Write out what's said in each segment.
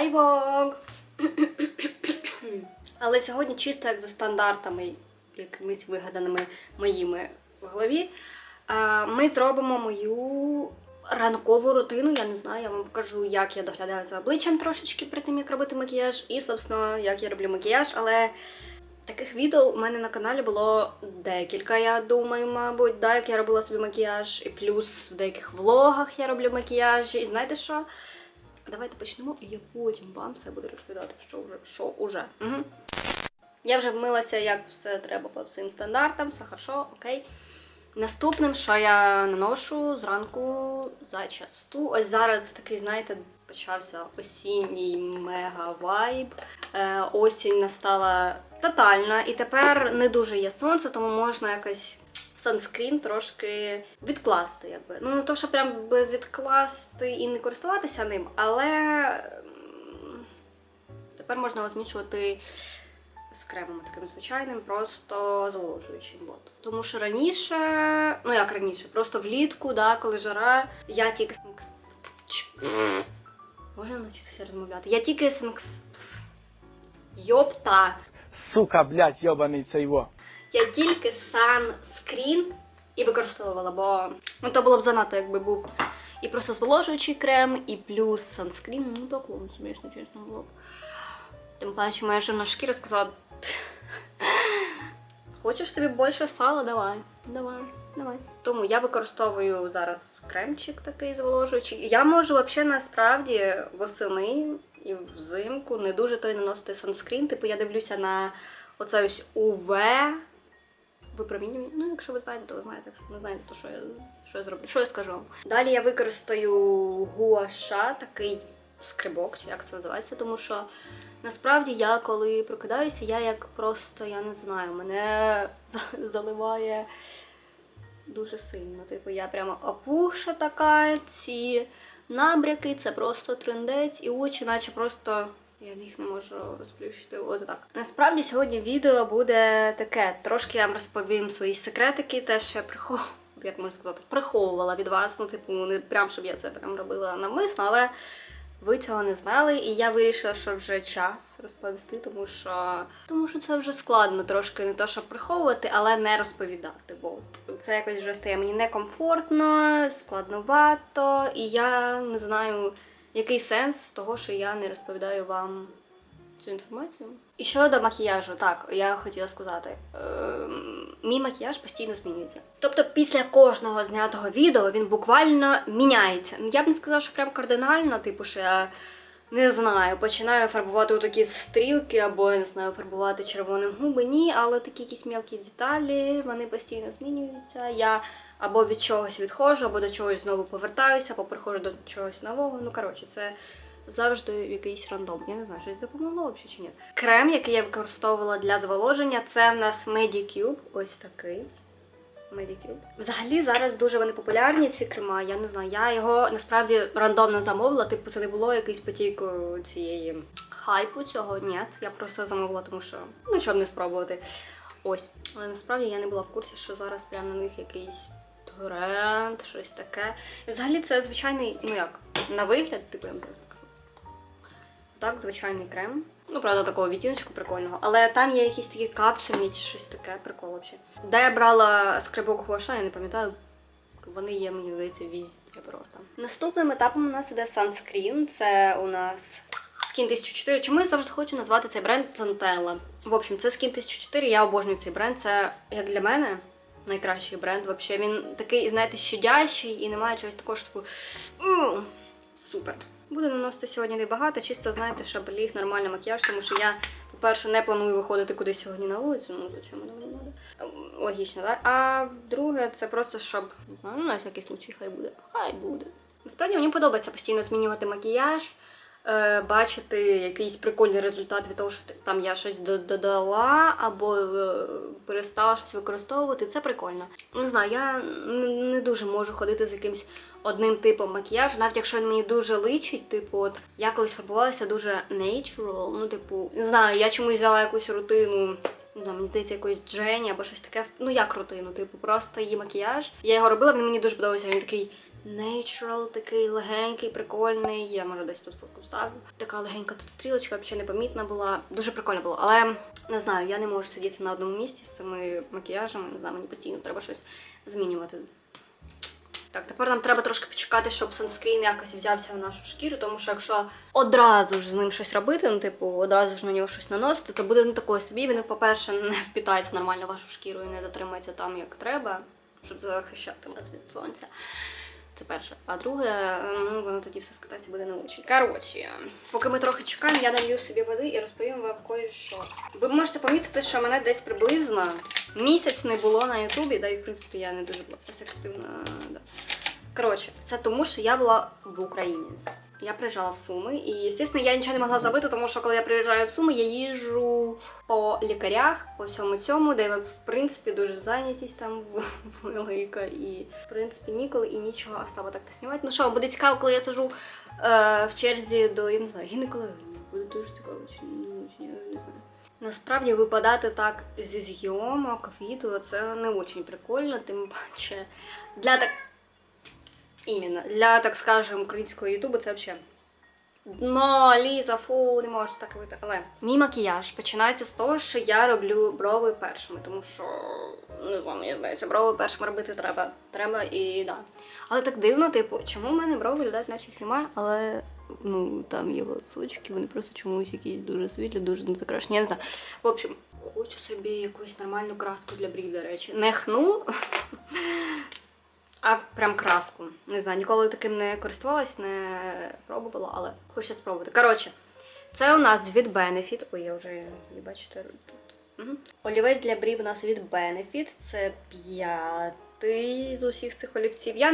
iVlog! Але сьогодні чисто як за стандартами, якимись вигаданими моїми в голові. Ми зробимо мою ранкову рутину. Я не знаю, я вам покажу, як я доглядаю за обличчям трошечки перед тим, як робити макіяж, і, собственно, як я роблю макіяж. Але таких відео у мене на каналі було декілька, я думаю, мабуть, да, як я робила собі макіяж, і плюс в деяких влогах я роблю макіяжі. І знаєте що? Давайте почнемо, і я потім вам все буду розповідати, що вже. Що уже. Угу. Я вже вмилася, як все треба по всім стандартам, все хорошо, окей. Наступним, що я наношу зранку зачасту. Ось зараз такий, знаєте, почався осінній мега вайб. Е, осінь настала тотальна, і тепер не дуже є сонце, тому можна якось санскрін трошки відкласти. Якби. Ну, не то, що прям відкласти і не користуватися ним, але тепер можна його змішувати з кремом таким звичайним, просто зволожуючим. От. Тому що раніше, ну як раніше, просто влітку, да, коли жара, я тільки санкс... Можна навчитися розмовляти? Я тільки санкс... Йопта! Сука, блядь, йобаний це його. Я тільки санскрін і використовувала, бо ну то було б занадто, якби був і просто зволожуючий крем, і плюс санскрін. Ну такого смішно, чесно було б. Тим паче, моя жирна шкіра сказала. Хочеш тобі більше сала? Давай. Давай, давай. Тому я використовую зараз кремчик такий зволожуючий. Я можу взагалі насправді восени і взимку не дуже той наносити санскрін. Типу я дивлюся на оце ось УВ випромінювання. Ну, якщо ви знаєте, то ви знаєте. Якщо не знаєте, то що я, що я зроблю? Що я скажу вам? Далі я використаю гуаша, такий скрибок, чи як це називається, тому що насправді я коли прокидаюся, я як просто, я не знаю, мене заливає дуже сильно. Типу, я прямо опуша така, ці набряки, це просто трендець, і очі, наче просто. Я їх не можу розплющити. От так. Насправді сьогодні відео буде таке. Трошки я вам розповім свої секретики, те, що я приховувала, як можна сказати, приховувала від вас. Ну, типу, не прям щоб я це прям робила навмисно, але ви цього не знали, і я вирішила, що вже час розповісти, тому що тому що це вже складно трошки не то, щоб приховувати, але не розповідати. Бо це якось вже стає мені некомфортно, складновато, і я не знаю, який сенс того, що я не розповідаю вам цю інформацію. І щодо макіяжу, так, я хотіла сказати, ем, мій макіяж постійно змінюється. Тобто після кожного знятого відео він буквально міняється. Я б не сказала, що прям кардинально, типу, що я не знаю, починаю фарбувати такі стрілки, або я не знаю, фарбувати червоним губи. Ні, але такі якісь мілкі деталі, вони постійно змінюються. Я або від чогось відходжу, або до чогось знову повертаюся, або приходжу до чогось нового. Ну, коротше, це завжди якийсь рандом. Я не знаю, щось допомогло взагалі чи ні. Крем, який я використовувала для зволоження, це в нас Medicube. Ось такий. Medicube. Взагалі зараз дуже вони популярні, ці крема. Я не знаю, я його насправді рандомно замовила. Типу, це не було якийсь потік цієї хайпу цього. Ні, я просто замовила, тому що ну щоб не спробувати. Ось. Але насправді я не була в курсі, що зараз прямо на них якийсь тренд, щось таке. І взагалі це звичайний, ну як, на вигляд, типу я вам зараз покажу. Так, звичайний крем. Ну, правда, такого відтіночку прикольного. Але там є якісь такі капсульні чи щось таке, прикол взагалі. Де я брала скрибок гуаша, я не пам'ятаю. Вони є, мені здається, візде просто. Наступним етапом у нас іде Sunscreen. Це у нас Skin 1004. Чому я завжди хочу назвати цей бренд Zantella? В общем, це Skin 1004, я обожнюю цей бренд. Це, як для мене, найкращий бренд. Вообще. Він такий, знаєте, щадящий і немає чогось такого, що типу. «У, Супер. Буду наносити сьогодні небагато, чисто знаєте, щоб ліг нормальний макіяж, тому що я, по-перше, не планую виходити кудись сьогодні на вулицю, ну зачем воно мені треба. Логічно, так? А друге, це просто щоб, не знаю, ну на всякий случай хай буде. Хай буде. Насправді мені подобається постійно змінювати макіяж, бачити якийсь прикольний результат від того, що там я щось додала або е, перестала щось використовувати. Це прикольно. Не знаю, я не дуже можу ходити з якимсь одним типом макіяжу, навіть якщо він мені дуже личить, типу, от я колись фарбувалася дуже natural, ну, типу, не знаю, я чомусь взяла якусь рутину. Не знаю, мені здається, якоїсь Джені або щось таке. Ну як рутину, типу, просто її макіяж. Я його робила, він мені дуже подобався. Він такий Natural, такий легенький, прикольний. Я може десь тут фотку ставлю. Така легенька тут стрілочка, взагалі непомітна була. Дуже прикольно було. Але не знаю, я не можу сидіти на одному місці з цими макіяжами. Не знаю, мені постійно треба щось змінювати. Так, тепер нам треба трошки почекати, щоб санскрін якось взявся в нашу шкіру, тому що якщо одразу ж з ним щось робити, ну типу, одразу ж на нього щось наносити, то буде не такою собі. Він, по-перше, не впітається нормально в вашу шкіру і не затримається там, як треба, щоб захищати вас від сонця. Це перше. А друге, ну, воно тоді все скатається буде не очі. Коротше, поки ми трохи чекаємо, я налью собі води і розповім вам кое-що. Ви можете помітити, що мене десь приблизно місяць не було на Ютубі, да і в принципі я не дуже була активна. Да. Коротше, це тому, що я була в Україні. Я приїжджала в Суми, і, звісно, я нічого не могла зробити, тому що коли я приїжджаю в Суми, я їжджу по лікарях, по всьому цьому, де в принципі дуже зайнятість там велика, і в принципі ніколи і нічого особо так не знімати. Ну що, буде цікаво, коли я сижу е, в черзі до я не знаю, гінекології. Буде дуже цікаво, чи не очень, я не знаю. Насправді випадати так зі зйомок, відео, це не дуже прикольно, тим паче для так. Іменно, для, так скажем, українського ютубу це взагалі. Дно, Ліза, фу, не можу так робити. Але мій макіяж починається з того, що я роблю брови першими, тому що не знаю, мені здається, брови першими робити треба. Треба і да. Але так дивно, типу, чому в мене брови виглядають, наче їх немає, але ну там є волосочки, вони просто чомусь якісь дуже світлі, дуже не закрашені. Я не знаю. В общем, хочу собі якусь нормальну краску для брів, до речі. Не хну. А прям краску. Не знаю, ніколи таким не користувалась, не пробувала, але хочу спробувати. Коротше, це у нас від Benefit. Ой, я вже її бачите тут. Угу. Олівець для брів у нас від Benefit. Це п'ятий з усіх цих олівців. Я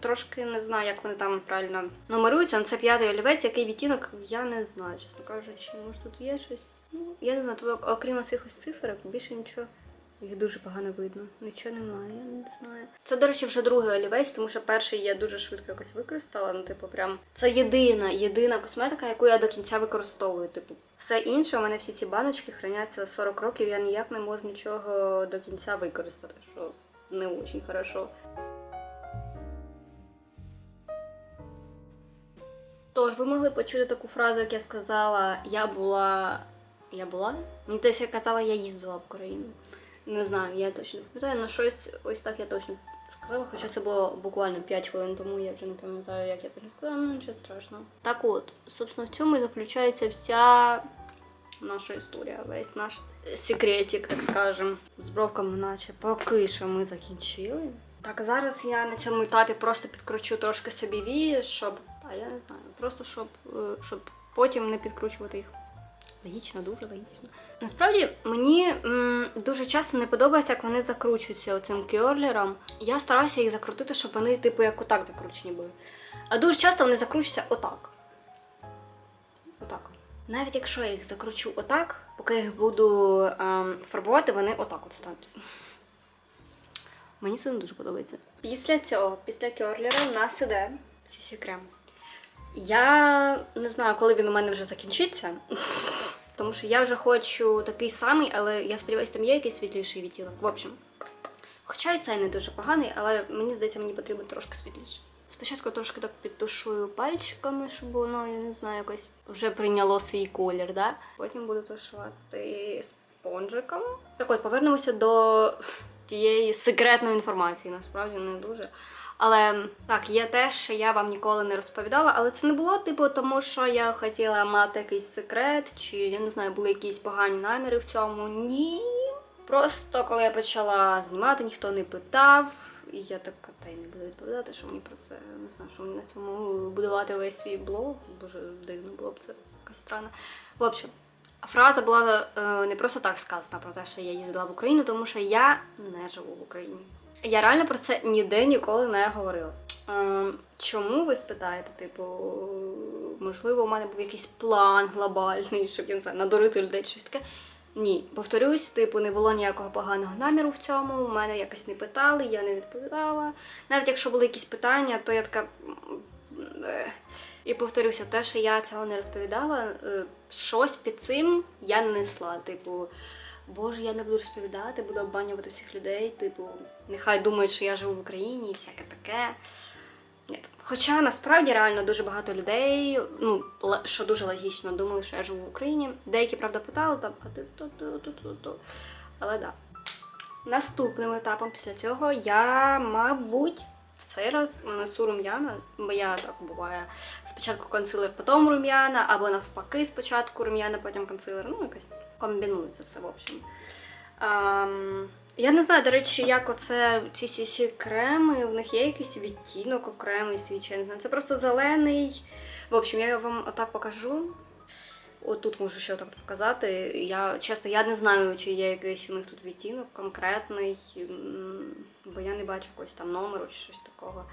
трошки не знаю, як вони там правильно нумеруються. але Це п'ятий олівець, який відтінок, я не знаю, чесно кажучи, може тут є щось. Ну, я не знаю, тут окрім цих ось більше нічого. Їх дуже погано видно. Нічого немає, я не знаю. Це, до речі, вже другий олівець, тому що перший я дуже швидко якось використала. Ну, типу, прям це єдина, єдина косметика, яку я до кінця використовую. Типу, все інше, у мене всі ці баночки храняться 40 років, я ніяк не можу нічого до кінця використати, що не дуже хорошо. Тож, ви могли почути таку фразу, як я сказала, я була. Я була? Мені десь я казала, я їздила в Україну. Не знаю, я точно не пам'ятаю, але щось ось так я точно сказала, хоча це було буквально 5 хвилин тому, я вже не пам'ятаю, як я точно сказала, ну нічого страшного. Так от, собственно, в цьому і заключається вся наша історія, весь наш секретик, так скажем. З бровками, наче поки що ми закінчили. Так, зараз я на цьому етапі просто підкручу трошки собі вії, щоб. А я не знаю, просто щоб, е, щоб потім не підкручувати їх. Логічно, дуже логічно. Насправді мені м, дуже часто не подобається, як вони закручуються оцим кьорлером. Я стараюся їх закрутити, щоб вони, типу, як отак закручені були. А дуже часто вони закручуються отак. Отак. Навіть якщо я їх закручу отак, поки я їх буду ем, фарбувати, вони отак от стануть. Мені це не дуже подобається. Після цього, після кьорлера, в нас іде CC крем. Я не знаю, коли він у мене вже закінчиться. Тому що я вже хочу такий самий, але я сподіваюся, там є якийсь світліший відтінок. В общем, хоча і цей не дуже поганий, але мені здається, мені потрібен трошки світліше. Спочатку трошки так підтушую пальчиками, щоб воно, я не знаю, якось вже прийняло свій колір, да? Потім буду тушувати спонжиком. Так от, повернемося до тієї секретної інформації, насправді не дуже. Але так, є те, що я вам ніколи не розповідала, але це не було типу, тому що я хотіла мати якийсь секрет, чи я не знаю, були якісь погані наміри в цьому. Ні. Просто коли я почала знімати, ніхто не питав. І я така, та й не буду відповідати, що мені про це не знаю, що мені на цьому будувати весь свій блог. Дуже дивно було б це якось странно. В общем, фраза була е, не просто так сказана про те, що я їздила в Україну, тому що я не живу в Україні. Я реально про це ніде ніколи не говорила. Чому ви спитаєте? Типу, можливо, у мене був якийсь план глобальний, щоб я не знаю, надурити людей щось таке. Ні, повторюсь, типу, не було ніякого поганого наміру в цьому. У мене якось не питали, я не відповідала. Навіть якщо були якісь питання, то я така. е. І повторюся, те, що я цього не розповідала, е, щось під цим я не несла. Типу, Боже, я не буду розповідати, буду обманювати всіх людей. Типу, нехай думають, що я живу в Україні і всяке таке. Ні. Хоча насправді реально дуже багато людей, ну що дуже логічно, думали, що я живу в Україні. Деякі, правда, питали там, а ти то, то, то, то, то. Але да. Наступним етапом після цього я, мабуть, в цей раз нанесу рум'яна, бо я так буває. Спочатку консилер, потім рум'яна, або навпаки, спочатку рум'яна, потім консилер. Ну, якось комбінується все, в общем. Ем, я не знаю, до речі, як оце ці CC креми, в них є якийсь відтінок окремий свій, я не знаю. Це просто зелений. В общем, я вам отак покажу. Отут можу ще отак показати. Я чесно, я не знаю, чи є якийсь у них тут відтінок конкретний, бо я не бачу якогось там номеру чи щось такого.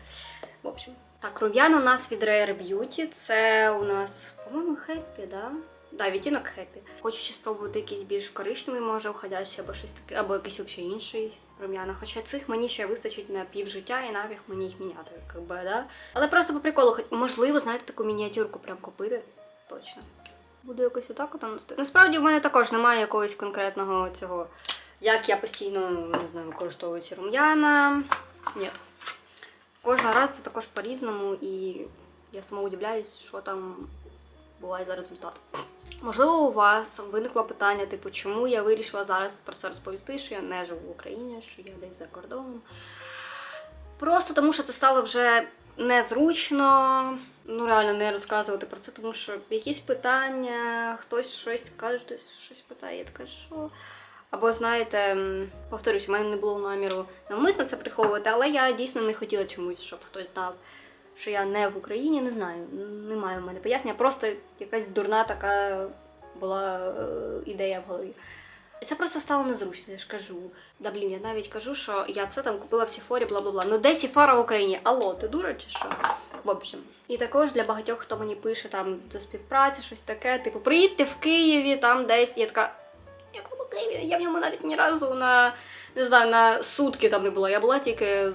В общем. Так, рум'яна у нас від Rare Beauty. Це у нас, по-моєму, Happy, да? Да, відтінок Happy. Хочу ще спробувати якийсь більш коричневий, може, уходящий, або щось таке, або якийсь взагалі інший рум'яна. Хоча цих мені ще вистачить на пів життя і нафіг мені їх міняти, як би, да? Але просто по приколу, можливо, знаєте, таку мініатюрку прям купити. Точно. Буду якось отак от наносити. Насправді в мене також немає якогось конкретного цього, як я постійно не знаю, використовую ці рум'яна. Ні. Кожного разу це також по-різному, і я сама удивляюсь, що там буває за результат. Можливо, у вас виникло питання, типу, чому я вирішила зараз про це розповісти, що я не живу в Україні, що я десь за кордоном. Просто тому, що це стало вже незручно. Ну, реально не розказувати про це, тому що якісь питання, хтось щось каже, хтось щось питає, я така, що. Або знаєте, повторюсь, у мене не було наміру навмисно це приховувати, але я дійсно не хотіла чомусь, щоб хтось знав, що я не в Україні. Не знаю, немає в мене пояснення. Просто якась дурна така була е, ідея в голові. Це просто стало незручно, я ж кажу. Да блін, я навіть кажу, що я це там купила в Сіфорі, бла бла бла. Ну де Сіфора в Україні? Алло, ти дура чи що? В общем. І також для багатьох, хто мені пише там за співпрацю, щось таке, типу, приїдьте в Києві, там десь. Я така. Якому Києві? Я в ньому навіть ні разу на не знаю, на сутки там не була. Я була тільки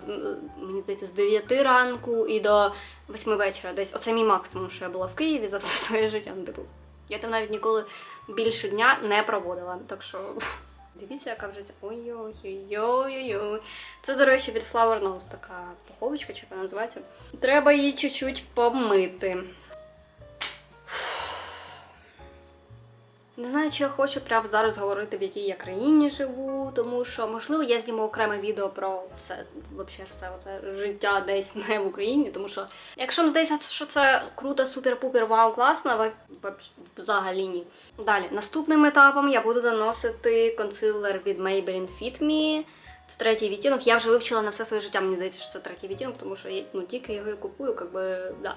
мені здається з 9 ранку і до 8 вечора. Десь оце мій максимум, що я була в Києві за все своє життя. Ну, типу, я там навіть ніколи більше дня не проводила. Так що дивіться, яка вже ця. Ой-ой-ой-ой-ой. Це, до речі, від Flower Nose така пуховочка, чи вона називається. Треба її чуть-чуть помити. Не знаю, чи я хочу прямо зараз говорити, в якій я країні живу, тому що, можливо, я зніму окреме відео про все, вообще все оце життя десь не в Україні, тому що, якщо вам здається, що це круто, супер-пупер, вау, класно, взагалі ні. Далі, наступним етапом я буду наносити консилер від Maybelline Fit Me. Це третій відтінок. Я вже вивчила на все своє життя. Мені здається, що це третій відтінок, тому що я ну, тільки його і купую, як би, да.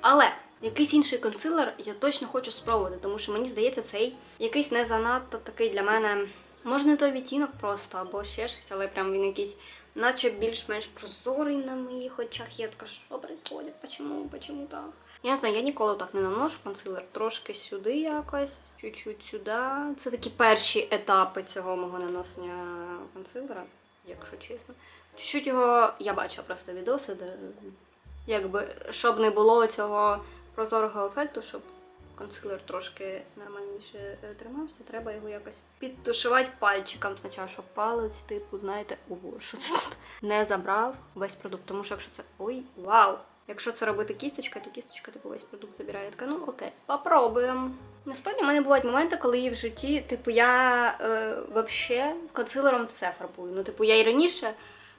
Але якийсь інший консилер я точно хочу спробувати, тому що мені здається, цей якийсь не занадто такий для мене. Може, не той відтінок просто, або ще щось, але прям він якийсь, наче більш-менш прозорий на моїх очах. Я така, що происходит? Почему? Почему так? Я не знаю, я ніколи так не наношу консилер. Трошки сюди якось, чуть-чуть сюди. Це такі перші етапи цього мого наносення консилера, якщо чесно. Чуть-чуть його я бачила просто відоси, де якби щоб не було цього прозорого ефекту, щоб консилер трошки нормальніше е, тримався, треба його якось підтушувати пальчиком спочатку, щоб палець, типу, знаєте, ого, що це тут не забрав весь продукт. Тому що якщо це. Ой, вау! Якщо це робити кісточкою, то кісточка типу весь продукт забирає. Така, ну окей, попробуємо. Насправді в мене бувають моменти, коли в житті, типу, я е, вообще консилером все фарбую. Ну, типу, я і раніше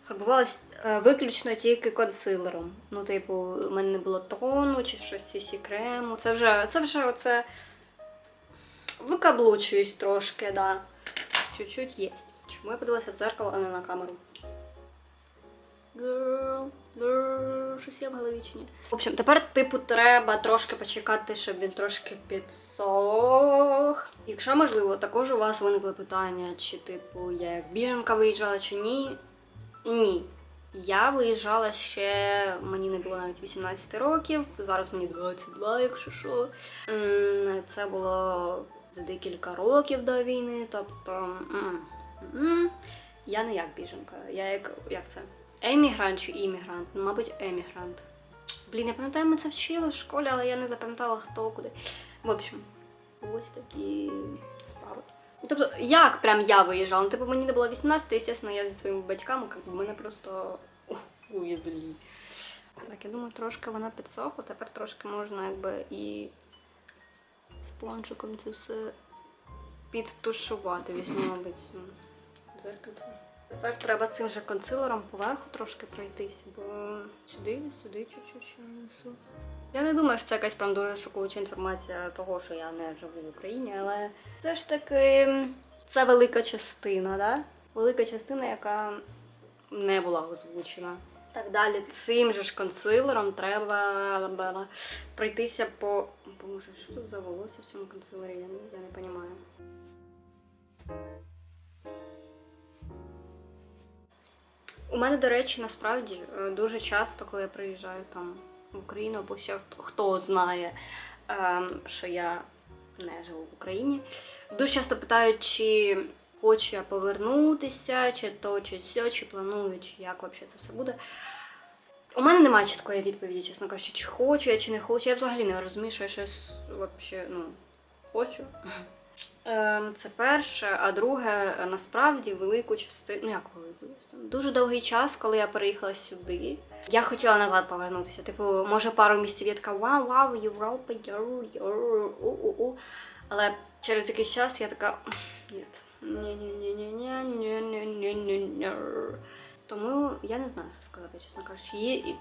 фарбувалась е, виключно тільки консилером. Ну, типу, у мене не було тону чи щось сісі крему. Це вже, це вже оце викаблучуюсь трошки, да. Чуть-чуть є. Чому я подивилася в зеркало, а не на камеру? Щось є в голові чи ні. В общем, тепер, типу, треба трошки почекати, щоб він трошки підсох. Якщо можливо, також у вас виникли питання, чи типу я як біженка виїжджала чи ні. Ні. Я виїжджала ще, мені не було навіть 18 років, зараз мені 22, якщо що. Це було за декілька років до війни, тобто. Я не як біженка, я як, як це? Емігрант чи іммігрант? Ну, Мабуть, емігрант. Блін, я пам'ятаю, ми це вчили в школі, але я не запам'ятала хто куди. В общем, ось такі справи. Тобто, як прям я виїжджала? Ну, типу, мені не було 18, і, звісно, я зі своїми батьками, как мене просто увезли. Так, я думаю, трошки вона підсохла, тепер трошки можна якби і спонжиком це все підтушувати. Візьму, мабуть, дзеркальце. Тепер треба цим же консилером поверху трошки пройтися, бо сюди, сюди чуть-чуть ще нанесу. Я не думаю, що це якась прям дуже шокуюча інформація того, що я не живу в Україні, але це ж таки це велика частина, да? Велика частина, яка не була озвучена. Так далі, цим же ж консилером треба пройтися по. Боже, що тут за волосся в цьому консилері? Я не, я У мене, до речі, насправді е, дуже часто, коли я приїжджаю там в Україну, або ще хто, знає, ем, що я не живу в Україні, дуже часто питають, чи хочу я повернутися, чи то, чи сьо, чи планую, чи як взагалі це все буде. У мене немає чіткої відповіді, чесно кажучи, чи хочу я, чи не хочу. Я взагалі не розумію, що я щось вообще, ну, хочу. Ем, Це перше, а друге, е, насправді велику частину, ну як велику частину, дуже довгий час, коли я переїхала сюди. Я хотіла назад повернутися. Типу, може, пару місяців я така вау, вау, Європа, йоу, йоу, у-у-у. Але через якийсь час я така ні, ні, ні, ні, ні, ні, ні, ні, ні. Тому я не знаю, що сказати, чесно кажучи. Є...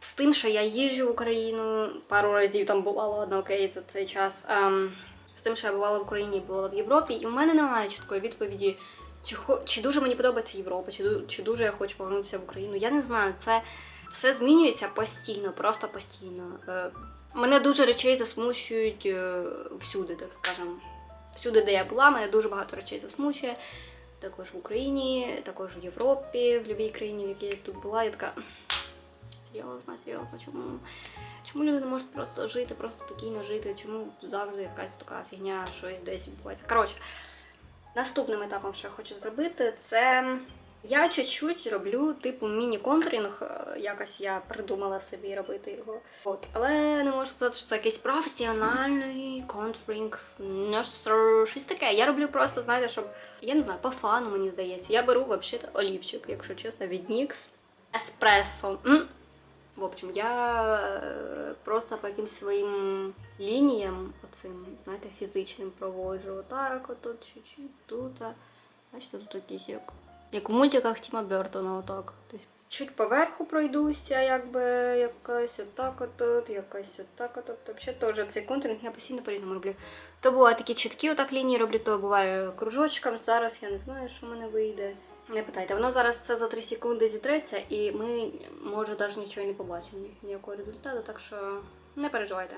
З тим, що я їжджу в Україну, пару разів там була, ладно, окей, за цей час. Ем, з тим, що я бувала в Україні, була в Європі, і в мене немає чіткої відповіді, чи, чи дуже мені подобається Європа, чи, чи дуже я хочу повернутися в Україну. Я не знаю, це все змінюється постійно, просто постійно. Е, мене дуже речей засмучують е, всюди, так скажемо. Всюди, де я була, мене дуже багато речей засмучує. Також в Україні, також в Європі, в будь-якій країні, в якій я тут була, я така. Серйозно, серйозно, чому? Чому люди не можуть просто жити, просто спокійно жити? Чому завжди якась така фігня, щось десь відбувається? Коротше, наступним етапом, що я хочу зробити, це я чуть-чуть роблю типу міні-контурінг. е, Якось я придумала собі робити його. От, але не можу сказати, що це якийсь професіональний контурінг. Щось таке. Я роблю просто, знаєте, щоб я не знаю, по фану, мені здається. Я беру взагалі олівчик, якщо чесно, від NYX. Еспресо. В общем, я е, просто по якимсь своїм лініям, оцим, знаєте, фізичним проводжу. Отак, отут, чуть-чуть, тут. Бачите, тут якісь як. Як у мультиках Тіма Бертона, отак. Тобто чуть поверху пройдуся, якби якась отак отут, якась отак отут. Взагалі теж цей контуринг я постійно по-різному роблю. То буває такі чіткі отак лінії роблю, то буває кружочком. Зараз я не знаю, що в мене вийде. Не питайте, воно зараз все за 3 секунди зітреться, і ми, може, навіть нічого не побачимо, ніякого результату, так що не переживайте.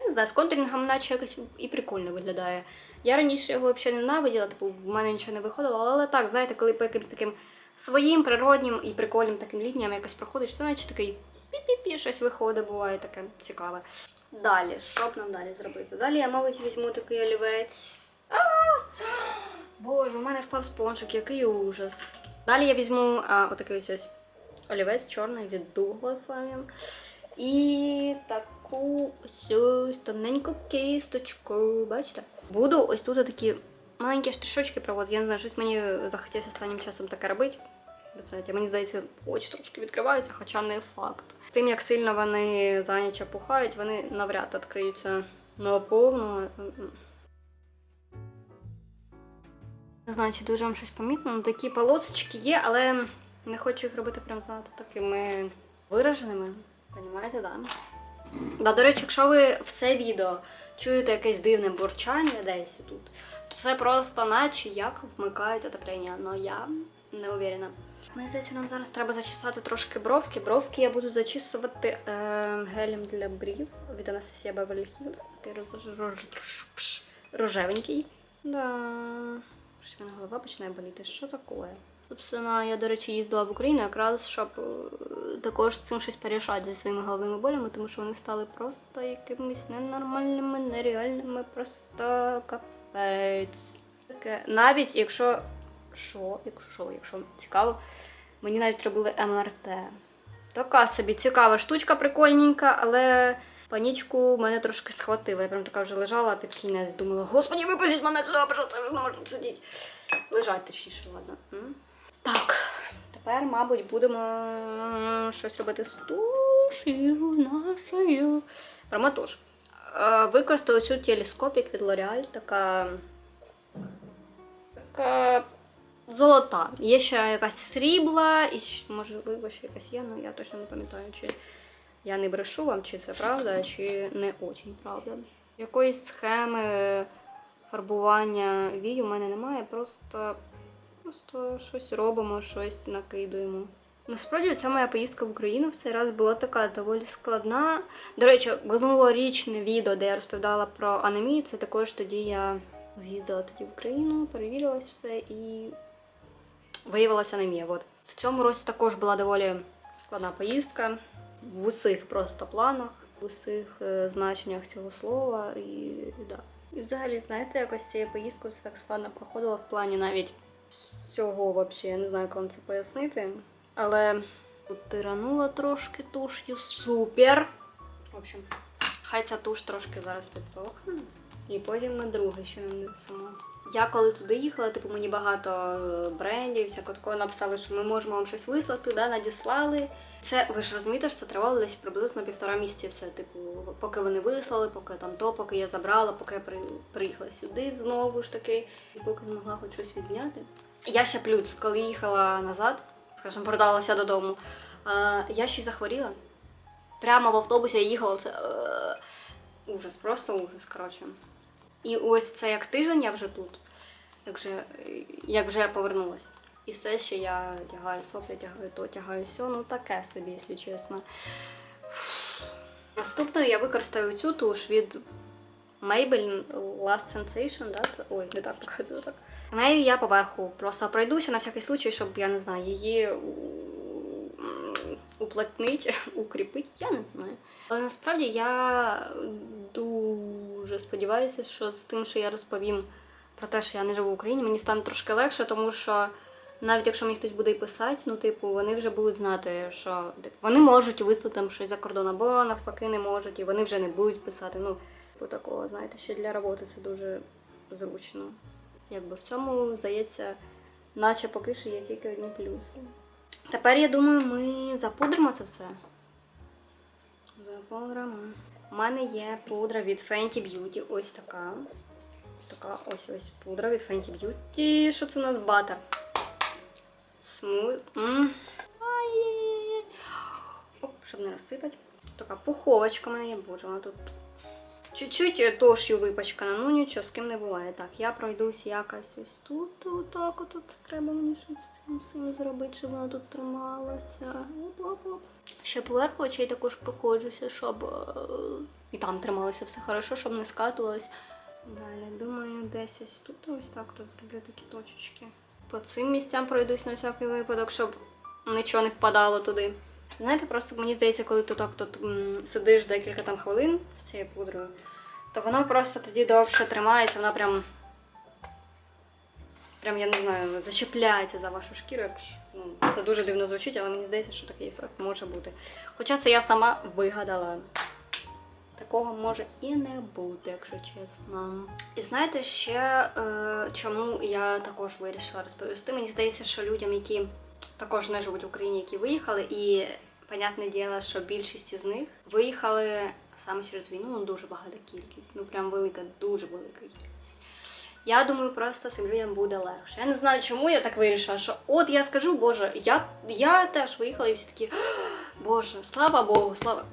Не знаю, з контурінгом наче якось і прикольно виглядає. Я раніше його взагалі ненавиділа, типу, в мене нічого не виходило, але так, знаєте, коли по якимось таким своїм природнім і прикольним таким лініям якось проходиш, то наче такий пі-пі-пі, щось виходить, буває таке цікаве. Далі, що б нам далі зробити? Далі я, мабуть, візьму такий олівець. А! Боже, у мене впав спонжик, який ужас. Далі я візьму а, отакий ось ось олівець чорний від Douglas. І таку ось тоненьку кисточку. Бачите? Буду ось тут такі маленькі штришочки проводити. Я не знаю, щось мені захотілося останнім часом таке робити. Мені здається, очі трошки відкриваються, хоча не факт. З тим, як сильно вони за ніч опухають, вони навряд відкриються наповну. Не знаю, чи дуже вам щось помітно. Ну, такі полосочки є, але не хочу їх робити прям занадто такими вираженими. Понімаєте, да? Да, до речі, якщо ви все відео чуєте якесь дивне бурчання десь тут, то це просто наче як вмикають отоплення. але я не уверена. Мені здається, нам зараз треба зачесати трошки бровки. Бровки я буду зачісувати е, гелем для брів від Анастасія Beverly Hills. Такий рожевенький. Да. В мене голова починає боліти. Що таке? Собственно, я, до речі, їздила в Україну якраз, щоб е, також цим щось порішати зі своїми головними болями, тому що вони стали просто якимись ненормальними, нереальними, просто капець. Таке, навіть якщо що, якщо що, якщо цікаво, мені навіть робили МРТ. Така собі цікава штучка, прикольненька, але панічку мене трошки схватила. Я прям така вже лежала під кінець, думала, господі, випустіть мене сюди, пожалуйста, вже не можу сидіти. Лежать точніше, ладно. Так, тепер, мабуть, будемо щось робити з тушею нашою. Проматуш. Е, Використаю цю телескопік від L'Oreal, така. Така золота. Є ще якась срібла, і можливо ще якась є, але я точно не пам'ятаю, чи я не брешу вам, чи це правда, чи не очень правда. Якоїсь схеми фарбування вій у мене немає, просто, просто щось робимо, щось накидуємо. Насправді ця моя поїздка в Україну в цей раз була така доволі складна. До речі, минулорічне відео, де я розповідала про анемію, це також тоді я з'їздила тоді в Україну, перевірилась все і виявилася анемія. От. В цьому році також була доволі складна поїздка в усіх просто планах, в усіх е, значеннях цього слова. І, да. і взагалі, знаєте, якось цією поїздкою все так складно проходило в плані навіть цього взагалі, я не знаю, як вам це пояснити. Але тиранула трошки туш'ю. Супер! В общем, хай ця туш трошки зараз підсохне. І потім на друге ще нанесемо. Я коли туди їхала, типу мені багато е, брендів, всякого такого написали, що ми можемо вам щось вислати, да, надіслали. Це ви ж розумієте, що це тривало десь приблизно півтора місяці. Все, типу, поки вони вислали, поки там то, поки я забрала, поки я приїхала сюди знову ж таки, і поки змогла хоч щось відзняти. Я ще плюс, коли їхала назад, скажімо, продалася додому, а, я ще й захворіла. Прямо в автобусі я їхала, це е, ужас, просто ужас, коротше. І ось це як тиждень я вже тут, як вже, як вже я повернулась. І все ще я тягаю соплі, тягаю то, тягаю сьо, ну таке собі, якщо чесно. Наступною я використаю цю туш від Maybelline Last Sensation, да? Ой, не так показую так. Нею я поверху просто пройдуся на всякий случай, щоб я не знаю, її уплотнить, укріпить, я не знаю. Але насправді я дуже сподіваюся, що з тим, що я розповім про те, що я не живу в Україні, мені стане трошки легше, тому що навіть якщо мені хтось буде писати, ну, типу, вони вже будуть знати, що вони можуть вислати там щось за кордон, або навпаки не можуть, і вони вже не будуть писати. Ну, типу такого, знаєте, ще для роботи це дуже зручно. Якби в цьому, здається, наче поки що є тільки одні плюси. Тепер я думаю, ми запудримо це все. Запудримо. У мене є пудра від Fenty Beauty. Ось така. Ось така ось ось пудра від Fenty Beauty. Що це у нас батер? Смут. Щоб не розсипати. Така пуховочка в мене є, боже, вона тут чуть-чуть тош'ю випачкана, ну нічого, з ким не буває. Так, я пройдусь якось ось тут, отак, отут треба мені щось з цим всім зробити, щоб вона тут трималася. Оп-оп-оп. Ще поверху очей також проходжуся, щоб е, і там трималося все хорошо, щоб не скатувалось. Далі, думаю, десь ось тут ось так розроблю такі точечки. По цим місцям пройдусь на всякий випадок, щоб нічого не впадало туди. Знаєте, просто мені здається, коли ти так тут сидиш декілька там хвилин з цією пудрою, то воно просто тоді довше тримається, вона прям. Прям, я не знаю, зачепляється за вашу шкіру. Якщо, ну, це дуже дивно звучить, але мені здається, що такий ефект може бути. Хоча це я сама вигадала. Такого може і не бути, якщо чесно. І знаєте ще, е, чому я також вирішила розповісти? Мені здається, що людям, які також не живуть в Україні, які виїхали, і понятне діло, що більшість із них виїхали саме через війну, ну дуже багата кількість, ну прям велика, дуже велика кількість. Я думаю, просто цим людям буде легше. Я не знаю, чому я так вирішила, що от я скажу, Боже, я, я теж виїхала і всі такі, Боже, слава Богу, слава.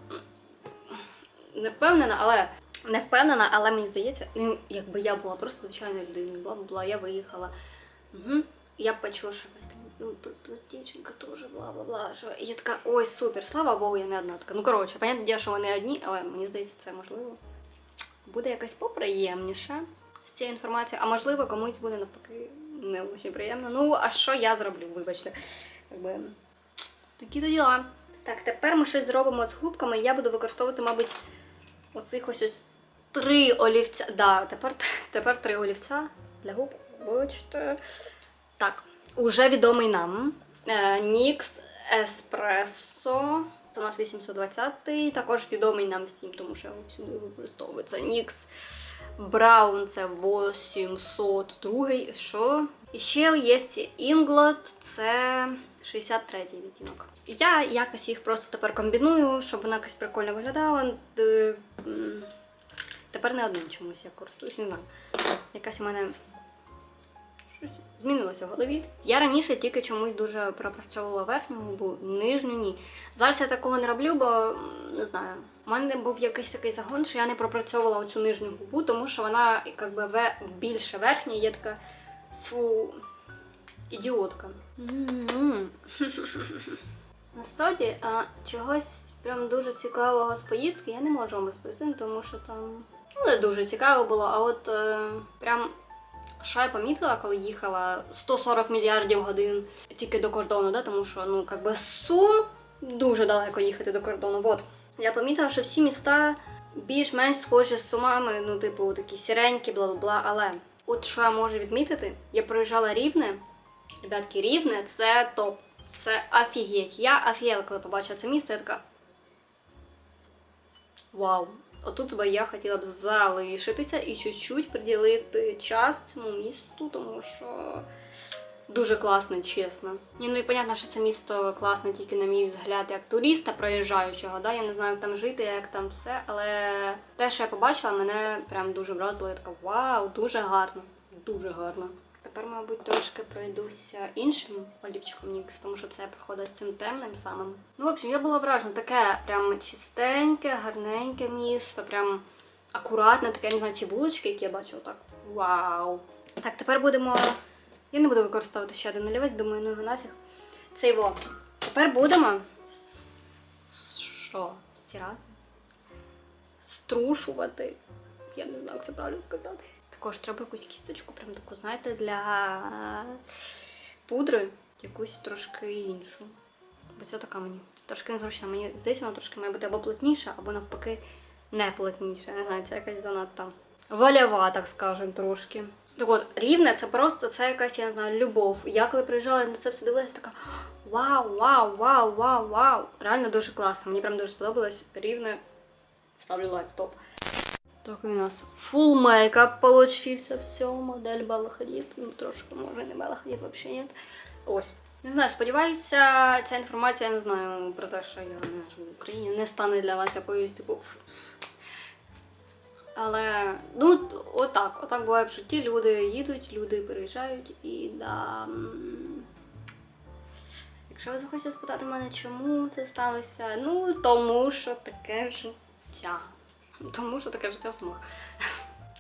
Не впевнена, але не впевнена, але мені здається, ну якби я була просто звичайною людиною, бла бла бла, я виїхала. Угу. Я б почула, що якась там, ну тут, тут дівчинка теж бла бла бла. Що я така, ой, супер, слава Богу, я не одна така. Ну коротше, понятне що вони одні, але мені здається, це можливо. Буде якось поприємніше з цією інформацією, а можливо, комусь буде навпаки не дуже приємно. Ну, а що я зроблю, вибачте. Якби такі то діла. Так, тепер ми щось зробимо з губками. Я буду використовувати, мабуть, оцих ось ось три олівця. Да, тепер, тепер три олівця для губ. Бачите. Так, уже відомий нам. Е, NYX Espresso. Це у нас 820 також відомий нам всім, тому що всюди використовується. NYX Браун це 802. Що? І ще є Інглот, це 63-й відтінок. Я якось їх просто тепер комбіную, щоб вона якось прикольно виглядала. Тепер не одним чомусь я користуюсь, не знаю. Якась у мене щось змінилося в голові. Я раніше тільки чомусь дуже пропрацьовувала верхню губу, нижню ні. Зараз я такого не роблю, бо не знаю. У мене був якийсь такий загон, що я не пропрацьовувала оцю нижню губу, тому що вона якби ве- більше верхня, і є така фу. Ідіотка. Насправді, а, чогось прям дуже цікавого з поїздки я не можу вам розповісти, тому що там ну, не дуже цікаво було. А от е, прям що я помітила, коли їхала 140 мільярдів годин тільки до кордону, да? тому що ну якби Сум дуже далеко їхати до кордону. От. Я помітила, що всі міста більш-менш схожі з сумами, ну, типу, такі сіренькі, бла бла бла. Але от що я можу відмітити, я проїжджала рівне. Ребятки, рівне це топ. Це офігеть. Я офігела, коли побачила це місто, я така. Вау! Отут би я хотіла б залишитися і чуть-чуть приділити час цьому місту, тому що дуже класне, чесно. Ні, ну і понятно, що це місто класне тільки на мій взгляд, як туриста проїжджаючого. Да? Я не знаю, як там жити, як там все, але те, що я побачила, мене прям дуже вразило. Я така вау, дуже гарно, дуже гарно. Тепер, мабуть, трошки пройдуся іншим олівчиком Нікс, тому що це проходить з цим темним самим. Ну, в общем, я була вражена. Таке прям чистеньке, гарненьке місто, прям акуратне, таке, не знаю, ці вулички, які я бачила, так. Вау! Так, тепер будемо. Я не буду використовувати ще один олівець, думаю, ну його нафіг. Це його. Тепер будемо. Що? Стирати? Струшувати. Я не знаю, як це правильно сказати. Також треба якусь кісточку, прям таку, знаєте, для пудри, якусь трошки іншу. Бо це така мені трошки незручна. Мені здається, вона трошки має бути або плотніша, або навпаки не плотніша. Не знаю, це якась занадто валява, так скажемо, трошки. Так от, рівне це просто це якась, я не знаю, любов. Я коли приїжджала на це все дивилася, така вау, вау, вау, вау, вау. Реально дуже класно. Мені прям дуже сподобалось. Рівне. Ставлю лайк, топ. Такий у нас фул мейкап получився. Все, модель Белла Ну, трошки, може, не Белла взагалі ні. Ось. Не знаю, сподіваюся, ця інформація, я не знаю про те, що я не живу в Україні, не стане для вас якоюсь типу. Але ну отак, отак буває в житті. Люди їдуть, люди переїжджають і да. Якщо ви захочете спитати мене, чому це сталося, ну тому що таке життя. Тому що таке життя в сумах.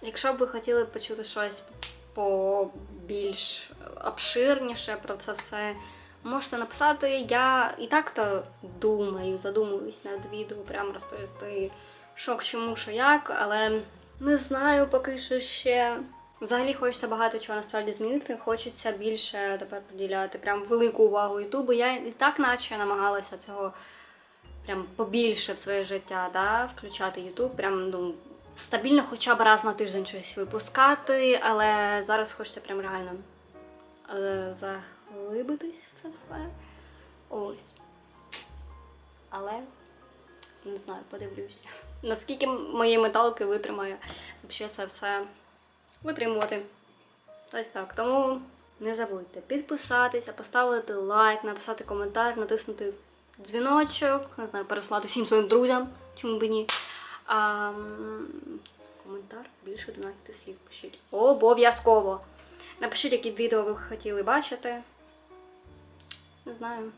Якщо б ви хотіли почути щось побільш обширніше про це все, можете написати. Я і так-то думаю, задумуюсь над відео, прямо розповісти, що к чому, що як, але не знаю поки що ще. Взагалі хочеться багато чого насправді змінити. Хочеться більше тепер приділяти прям велику увагу Ютубу. Я і так наче намагалася цього прям побільше в своє життя, да, включати Ютуб, прям ну, стабільно хоча б раз на тиждень щось випускати, але зараз хочеться прям реально е, заглибитись в це все. Ось. Але не знаю, подивлюся. Наскільки мої металки витримає взагалі це все витримувати. Ось так. Тому не забудьте підписатися, поставити лайк, написати коментар, натиснути дзвіночок, не знаю, переслати всім своїм друзям, чому б і ні. А, коментар більше 11 слів пишіть. Обов'язково. Напишіть, які відео ви хотіли бачити. Не знаю.